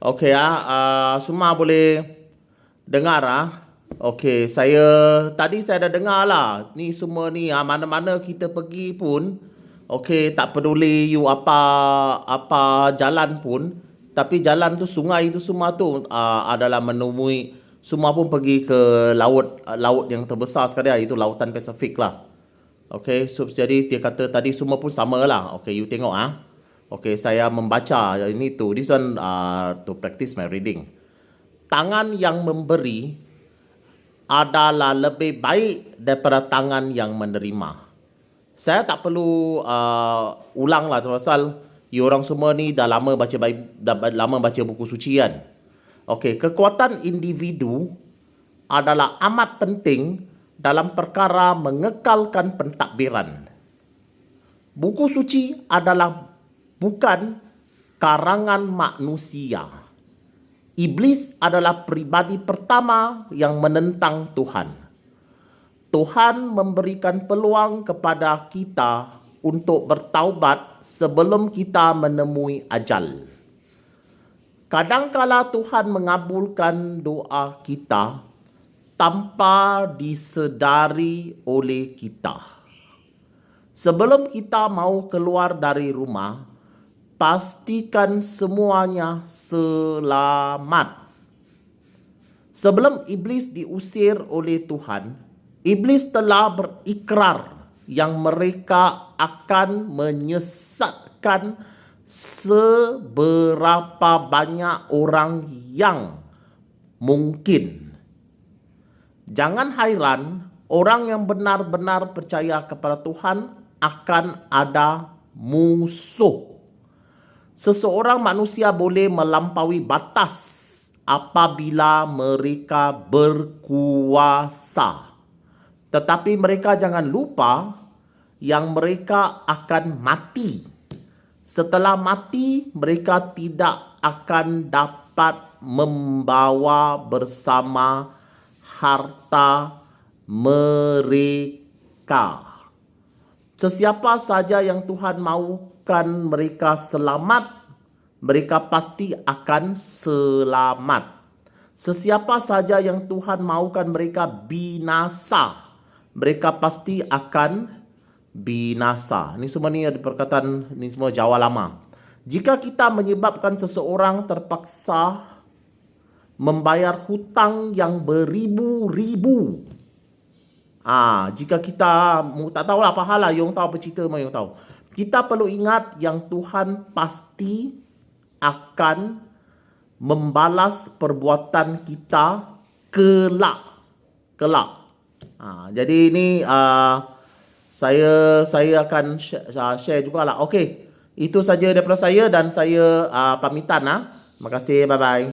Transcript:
Okey ah, uh, semua boleh dengar ah. Okey, saya tadi saya dah dengar lah. Ni semua ni ah, mana-mana kita pergi pun okey tak peduli you apa apa jalan pun tapi jalan tu sungai tu semua tu uh, adalah menemui semua pun pergi ke laut uh, laut yang terbesar sekali itu lautan Pasifik lah. Okey, so, jadi dia kata tadi semua pun sama lah. Okey, you tengok ah. Okay, saya membaca ini tu. This one uh, to practice my reading. Tangan yang memberi adalah lebih baik daripada tangan yang menerima. Saya tak perlu uh, ulang lah pasal you orang semua ni dah lama baca dah lama baca buku suci kan. Okay, kekuatan individu adalah amat penting dalam perkara mengekalkan pentadbiran. Buku suci adalah bukan karangan manusia. Iblis adalah pribadi pertama yang menentang Tuhan. Tuhan memberikan peluang kepada kita untuk bertaubat sebelum kita menemui ajal. Kadangkala Tuhan mengabulkan doa kita tanpa disedari oleh kita. Sebelum kita mau keluar dari rumah, pastikan semuanya selamat. Sebelum iblis diusir oleh Tuhan, iblis telah berikrar yang mereka akan menyesatkan seberapa banyak orang yang mungkin. Jangan hairan, orang yang benar-benar percaya kepada Tuhan akan ada musuh seseorang manusia boleh melampaui batas apabila mereka berkuasa. Tetapi mereka jangan lupa yang mereka akan mati. Setelah mati, mereka tidak akan dapat membawa bersama harta mereka. Sesiapa saja yang Tuhan mahu mahukan mereka selamat, mereka pasti akan selamat. Sesiapa saja yang Tuhan mahukan mereka binasa, mereka pasti akan binasa. Ini semua ni ada perkataan ini semua Jawa lama. Jika kita menyebabkan seseorang terpaksa membayar hutang yang beribu-ribu. Ah, jika kita tak tahu apa hal lah, yang tahu apa cerita, yang tahu kita perlu ingat yang Tuhan pasti akan membalas perbuatan kita kelak. Kelak. Ha, jadi ini uh, saya saya akan share, uh, share juga lah. Okey, itu saja daripada saya dan saya uh, pamitan. Ha. Terima kasih. Bye-bye.